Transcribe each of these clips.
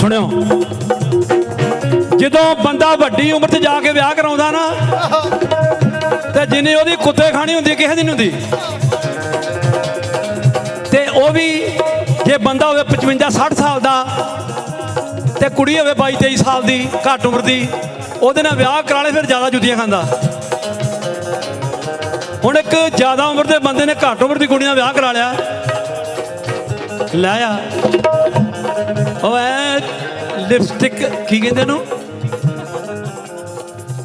ਸੁਣਿਓ। ਜਦੋਂ ਬੰਦਾ ਵੱਡੀ ਉਮਰ 'ਚ ਜਾ ਕੇ ਵਿਆਹ ਕਰਾਉਂਦਾ ਨਾ, ਤੇ ਜਿੰਨੀ ਉਹਦੀ ਕੁੱਤੇ ਖਾਣੀ ਹੁੰਦੀ, ਕਿਸੇ ਦੀ ਨਹੀਂ ਹੁੰਦੀ। ਤੇ ਉਹ ਵੀ ਜੇ ਬੰਦਾ ਹੋਵੇ 55 60 ਸਾਲ ਦਾ, ਤੇ ਕੁੜੀ ਹੋਵੇ 22 23 ਸਾਲ ਦੀ, ਘੱਟ ਉਮਰ ਦੀ, ਉਹਦੇ ਨਾਲ ਵਿਆਹ ਕਰਾ ਲੇ ਫਿਰ ਜ਼ਿਆਦਾ ਜੁੱਤੀਆਂ ਖਾਂਦਾ। ਹੁਣ ਇੱਕ ਜ਼ਿਆਦਾ ਉਮਰ ਦੇ ਬੰਦੇ ਨੇ ਘੱਟ ਉਮਰ ਦੀ ਕੁੜੀ ਨਾਲ ਵਿਆਹ ਕਰਾ ਲਿਆ। ਲੈ ਆ। ਉਹ ਐ ਲਿਪਸਟਿਕ ਕੀ ਕਹਿੰਦੇ ਨੂੰ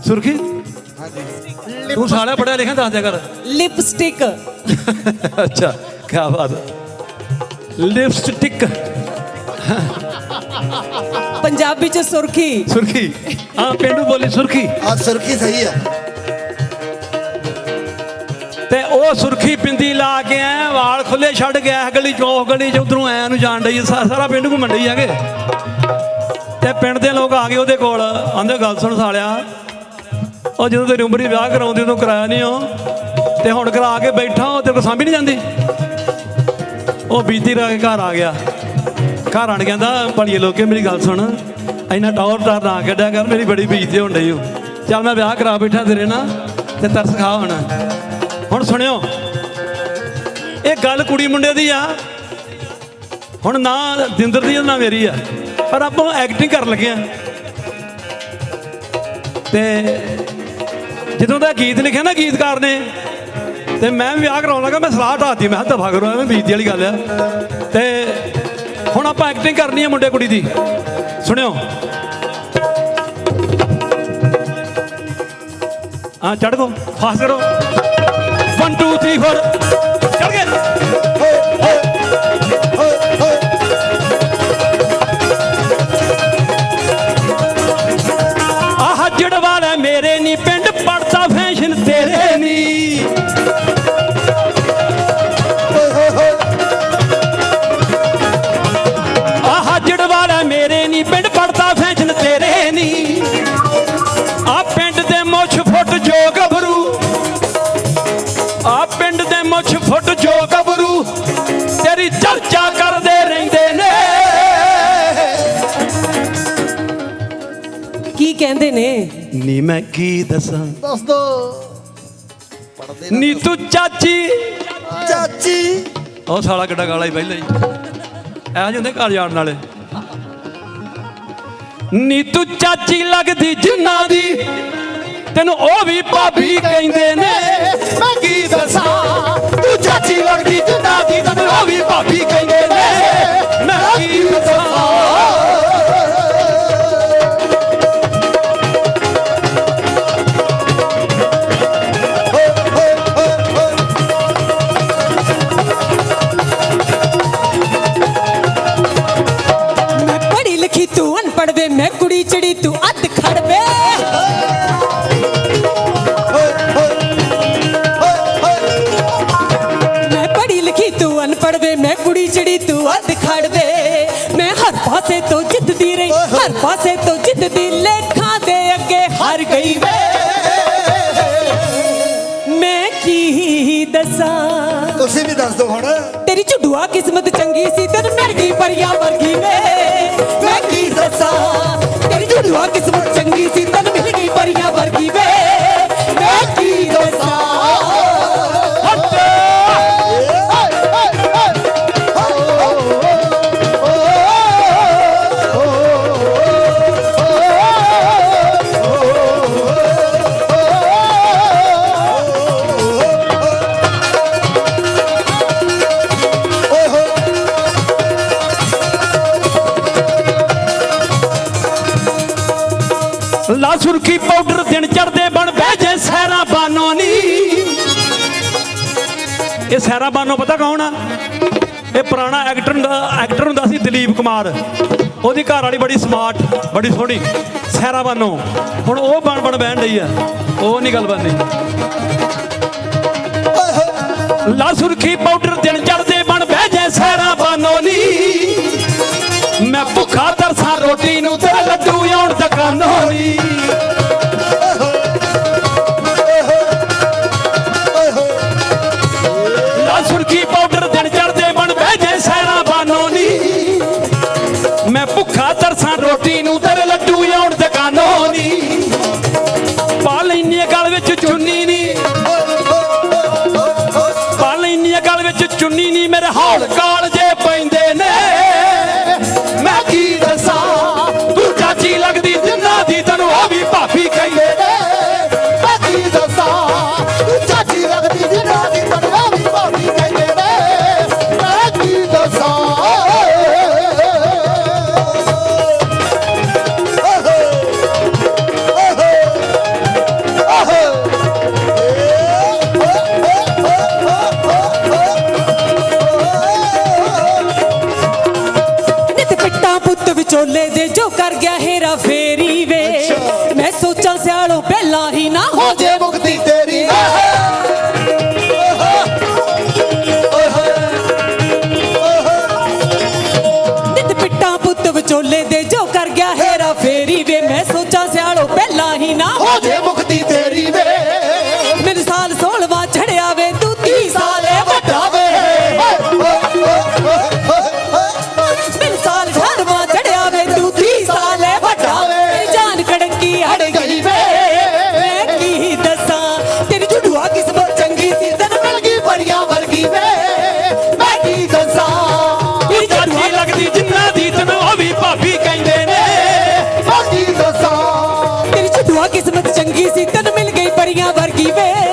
ਸੁਰਖੀ? ਤੂੰ ਸਾਲਿਆ ਪੜਿਆ ਲਿਖਿਆ ਦੱਸ ਦਿਆ ਕਰ। ਲਿਪਸਟਿਕ ਅੱਛਾ ਕੀ ਬਾਤ। ਲਿਪਸਟਿਕ ਪੰਜਾਬੀ ਚ ਸੁਰਖੀ। ਸੁਰਖੀ। ਹਾਂ ਪਿੰਡੂ ਬੋਲੀ ਸੁਰਖੀ। ਆ ਸੁਰਖੀ ਸਹੀ ਆ। ਤੇ ਉਹ ਸੁਰਖੀ ਪਿੰਦੀ ਲਾ ਕੇ ਐ ਵਾਲ ਖੁੱਲੇ ਛੱਡ ਗਿਆ ਇਸ ਗਲੀ ਚੋਂ ਉਹ ਗਲੀ ਚ ਉਧਰੋਂ ਐ ਨੂੰ ਜਾਣ ਡਈ ਸਾਰਾ ਪਿੰਡ ਘੁੰਮਣ ਡਈ ਹੈਗੇ। ਤੇ ਪਿੰਡ ਦੇ ਲੋਕ ਆ ਗਏ ਉਹਦੇ ਕੋਲ, ਆਂਦੇ ਗੱਲ ਸੁਣ ਸਾਲਿਆ, ਉਹ ਜਦੋਂ ਤੇਰੀ ਉਮਰੀ ਵਿਆਹ ਕਰਾਉਂਦੀ ਉਦੋਂ ਕਰਾਇਆ ਨਹੀਂ ਉਹ, ਤੇ ਹੁਣ ਕਰਾ ਕੇ ਬੈਠਾ ਉਹ, ਤੇਰੇ ਕੋਲ ਸਾਂਭੀ ਨਹੀਂ ਜਾਂਦੀ। ਉਹ ਬੀਤੀ ਰਹਿ ਕੇ ਘਰ ਆ ਗਿਆ। ਘਰ ਆਣ ਕਹਿੰਦਾ ਭਲੀਏ ਲੋਕੇ, ਮੇਰੀ ਗੱਲ ਸੁਣ, ਇੰਨਾ ਟੌਰ ਟਾਰ ਨਾ ਕੱਢਿਆ ਕਰ, ਮੇਰੀ ਬੜੀ ਬੇਇੱਜ਼ਤੀ ਹੋਣ ਡਈ ਓ। ਚੱਲ ਮੈਂ ਵਿਆਹ ਕਰਾ ਬੈਠਾ ਤੇਰੇ ਨਾਲ, ਤੇ ਤਰਸ ਖਾ ਹੁਣ। ਹੁਣ ਸੁਣਿਓ ਇਹ ਗੱਲ ਕੁੜੀ ਮੁੰਡੇ ਦੀ ਆ। ਹੁਣ ਨਾ ਦਿੰਦਰ ਦੀ ਆ, ਨਾ ਮੇਰੀ ਆ। ਪਰ ਆਪਾਂ ਐਕਟਿੰਗ ਕਰਨ ਲੱਗੇ ਆ। ਤੇ ਜਦੋਂ ਦਾ ਗੀਤ ਲਿਖਿਆ ਨਾ ਗੀਤਕਾਰ ਨੇ ਤੇ ਮੈਂ ਵੀ ਵਿਆਹ ਕਰਾਉਣ ਲੱਗਾ ਮੈਂ ਸਲਾਹ ਢਾਤੀ ਮੈਂ ਕਿਹਾ ਦਫਾ ਕਰੋ ਐਵੇਂ ਬੀਤੀ ਵਾਲੀ ਗੱਲ ਆ। ਤੇ ਹੁਣ ਆਪਾਂ ਐਕਟਿੰਗ ਕਰਨੀ ਹੈ ਮੁੰਡੇ ਕੁੜੀ ਦੀ। ਸੁਣਿਓ। ਆ ਚੜ ਗੋ ਫਾਸ ਕਰੋ। 1 2 3 4 ਨੇ ਮੈਂ ਕੀ ਦੱਸਾਂ? ਦੱਸ ਦੋ। ਨੀ ਤੂੰ ਚਾਚੀ। ਚਾਚੀ। ਉਹ ਸਾਲਾ ਕਿੱਡਾ ਗਾਲਾ ਹੀ ਪਹਿਲਾਂ ਹੀ। ਐ ਹੁੰਦੇ ਘਰ ਜਾਣ ਵਾਲੇ ਨੀ ਤੂੰ ਚਾਚੀ ਲੱਗਦੀ ਜਿੰਨਾ ਦੀ। ਤੈਨੂੰ ਉਹ ਵੀ ਭਾਬੀ ਕਹਿੰਦੇ ਨੇ ਮੈਂ ਕੀ ਤੂੰ ਅਨਪੜ੍ਹ ਵੇ ਮੈਂ ਕੁੜੀ ਚੜੀ ਤੂੰ ਅੱਧ ਖੜਵੇ ਮੈਂ ਪੜ੍ਹੀ ਲਿਖੀ ਤੂੰ ਅਨਪੜ੍ਹ ਵੇ ਮੈਂ ਕੁੜੀ ਚੜੀ ਤੂੰ ਅੱਧ ਖੜਵੇ ਮੈਂ ਹਰ ਪਾਸੇ ਤੋਂ ਜਿੱਤਦੀ ਰਹੀ ਹਰ ਪਾਸੇ ਤੋਂ ਜਿੱਤਦੀ ਲੇਖਾਂ ਦੇ ਅੱਗੇ ਹਾਰ ਗਈ ਵੇ। ਮੈਂ ਕੀ ਦੱਸਾਂ? ਤੁਸੀਂ ਵੀ ਦੱਸ ਦਿਓ ਹੁਣ। ਤੇਰੀ ਝੁੱਡੂਆ ਕਿਸਮਤ ਚੰਗੀ ਸੀ ਤੈਨੂੰ ਮਿਲ ਗਈ ਪਰੀਆਂ ਵਰਗੀ ਵੇ। ਤੇਰੀ ਝੁੱਡੂਆ ਕਿਸਮਤ ਚੰਗੀ ਸੀ। ਸੁਰਖੀ ਪਾਊਡਰ ਦਿਨ ਚੜਦੇ ਬਣ ਬਹਿ ਜੇ ਸਹਿਰਾ ਬਾਨੋ ਨੀ। ਇਹ ਸਹਿਰਾ ਬਾਨੋ ਪਤਾ ਕੌਣ ਆ? ਇਹ ਪੁਰਾਣਾ ਐਕਟਰ ਹੁੰਦਾ ਐਕਟਰ ਹੁੰਦਾ ਸੀ ਦਲੀਪ ਕੁਮਾਰ। ਉਹਦੀ ਘਰ ਵਾਲੀ ਬੜੀ ਸਮਾਰਟ ਬੜੀ ਸੋਹਣੀ। ਸਹਿਰਾ ਬਾਨੋ। ਹੁਣ ਉਹ ਬਣ ਬਣ ਬਹਿਣ ਡਈ ਆ। ਉਹ ਨਹੀਂ ਗੱਲ ਬਣਦੀ ਲਾ ਸੁਰਖੀ ਪਾਊਡਰ ਦਿਨ ਚੜਦੇ ਬਣ ਬਹਿ ਜੇ ਸਹਿਰਾ ਬਾਨੋ ਨੀ। ਮੈਂ ਭੁੱਖਾ ਤਰਸਾਂ ਰੋਟੀ ਨੂੰ ਤੇ ਲੱਡੂ ਰੋਟੀ ਨੂੰ ਤੇਰੇ ਲੱਡੂ ਆਉਣ ਦੁਕਾਨੋਂ ਨਹੀਂ ਪਾ ਲੈਨੀ ਗਲ ਵਿੱਚ ਚੁੰਨੀ ਨਹੀਂ ਪਾ ਲੈਨੀ ਗਲ ਵਿੱਚ ਚੁੰਨੀ ਨਹੀਂ ਮੇਰੇ ਹੌਲ ਕਾਲ ਜੇ ਪੈਂਦੇ ਨੇ। ਢੋਲੇ ਦੇ ਜੋ ਕਰ ਗਿਆ ਹੇਰਾ ਫੇਰੀ ਵੇ। ਮੈਂ ਸੋਚਾਂ ਸਿਆਲੋ ਪਹਿਲਾਂ ਹੀ ਨਾ ਹੋ ਜੇ ਮੁਕਤੀ ਤੇਰੀ। ਪਿੱਟਾਂ ਪੁੱਤ ਵਿਚੋਲੇ ਦੇ ਜੋ ਕਰ ਗਿਆ ਹੇਰਾ ਫੇਰੀ ਵੇ। ਮੈਂ ਸੋਚਾਂ ਸਿਆਲੋ ਪਹਿਲਾਂ ਹੀ ਨਾ ਹੋ ਮੁਕਤੀ ਤੇਰੀ। ਵਰਗੀ ਸੀ ਤਨ ਮਿਲ ਗਈ ਪਰੀਆਂ ਵਰਗੀ ਵੇ।